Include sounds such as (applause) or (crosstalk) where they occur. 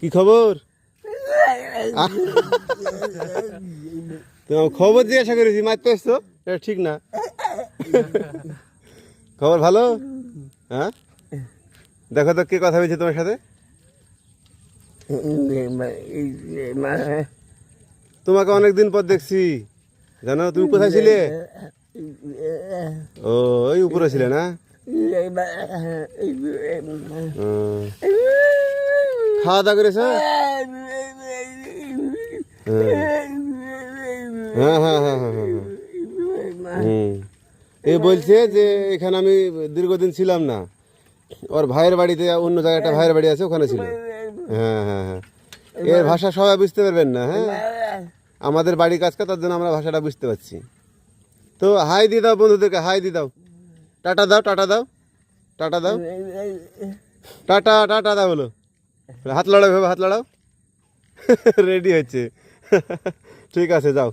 কি খবর? তোমার খবর জিজ্ঞাসা করেছি, মারতে এসছো এটা ঠিক না। খবর ভালো? হ্যাঁ? দেখো তো কে কথা বলছে তোমার সাথে। তোমাকে অনেকদিন পর দেখছি। জানো, তুমি কোথায় ছিলে? ও ওই উপরে ছিলে না। খাওয়া দাওয়া করেছ হ্যাঁ? হ্যাঁ হ্যাঁ হ্যাঁ হ্যাঁ হুম। এ বলছে যে এখানে আমি দীর্ঘদিন ছিলাম না। ওর ভাইয়ের বাড়িতে অন্য জায়গায় একটা ভাইয়ের বাড়ি আছে, ওখানে ছিল। হ্যাঁ হ্যাঁ হ্যাঁ। এর ভাষা সবাই বুঝতে পারবেন না হ্যাঁ? আমাদের বাড়ি কাজ তার জন্য আমরা ভাষাটা বুঝতে পারছি। তো হাই দিয়ে দাও বন্ধুদেরকে, হাই দিয়ে দাও। টাটা দাও টাটা দাও। টাটা দাও। টাটা টাটা দাও বলো। হাত লড়াও ভেবে হাত লড়াও। (laughs) রেডি হচ্ছে। (laughs) ঠিক আছে যাও।